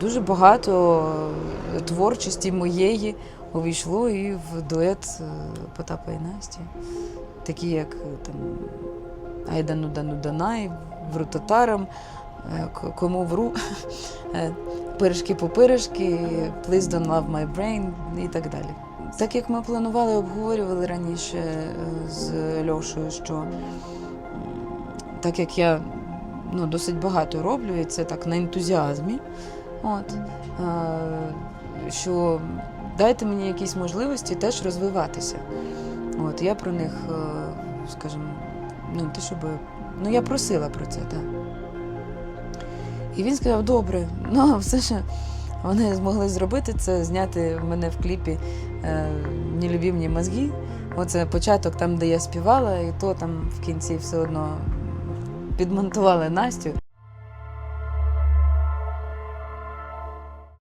Дуже багато е, творчості моєї увійшло і в дует е, Потапа і Насті, такі як е, там Айда Нуда Нуданай, Вру татарам, К- Кому вру, Пиріжки по пиріжки, Please don't love my brain і так далі. Так як ми планували, обговорювали раніше з Льошою, що так як я ну, досить багато роблю, і це так на ентузіазмі. От, е, що дайте мені якісь можливості теж розвиватися. От, я про них, е, скажімо, ну, те, щоб. Ну, я просила про це, так. І він сказав, добре, ну, все, що вони змогли зробити, це зняти в мене в кліпі е, «Нелюбімні мозги. Оце початок там, де я співала, і то там в кінці все одно підмонтували Настю.